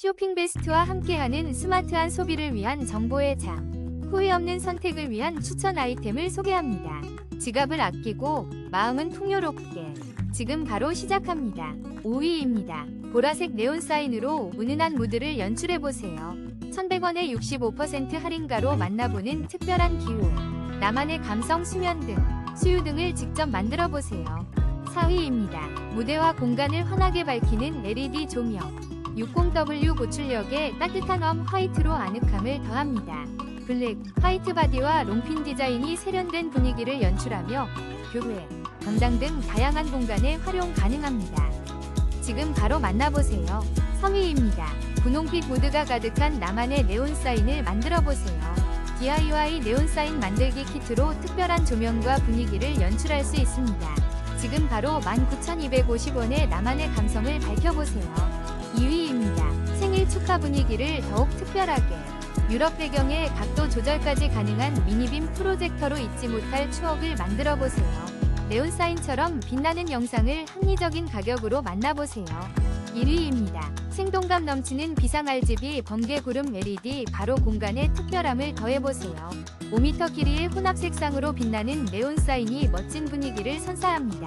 쇼핑 베스트와 함께하는 스마트한 소비를 위한 정보의 장. 후회 없는 선택을 위한 추천 아이템을 소개합니다. 지갑을 아끼고 마음은 풍요롭게. 지금 바로 시작합니다. 5위입니다. 보라색 네온 사인으로 은은한 무드를 연출해보세요. 1100원에 65% 할인가로 만나보는 특별한 기호. 나만의 감성 수면 등, 수유 등을 직접 만들어보세요. 4위입니다. 무대와 공간을 환하게 밝히는 LED 조명. 60W 고출력에 따뜻한 웜 화이트로 아늑함을 더합니다. 블랙, 화이트 바디와 롱핀 디자인이 세련된 분위기를 연출하며 교회, 광장 등 다양한 공간에 활용 가능합니다. 지금 바로 만나보세요. 3위입니다. 분홍빛 보드가 가득한 나만의 네온 사인을 만들어보세요. DIY 네온 사인 만들기 키트로 특별한 조명과 분위기를 연출할 수 있습니다. 지금 바로 19,250원에 나만의 감성을 밝혀보세요. 2위입니다. 생일 축하 분위기를 더욱 특별하게. 유럽 배경에 각도 조절까지 가능한 미니빔 프로젝터로 잊지 못할 추억을 만들어 보세요. 네온사인처럼 빛나는 영상을 합리적인 가격으로 만나보세요. 1위입니다. 생동감 넘치는 비상 RGB 번개 구름 LED 바로 공간에 특별함을 더해보세요. 5m 길이의 혼합 색상으로 빛나는 네온 사인이 멋진 분위기를 선사합니다.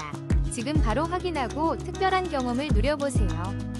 지금 바로 확인하고 특별한 경험을 누려보세요.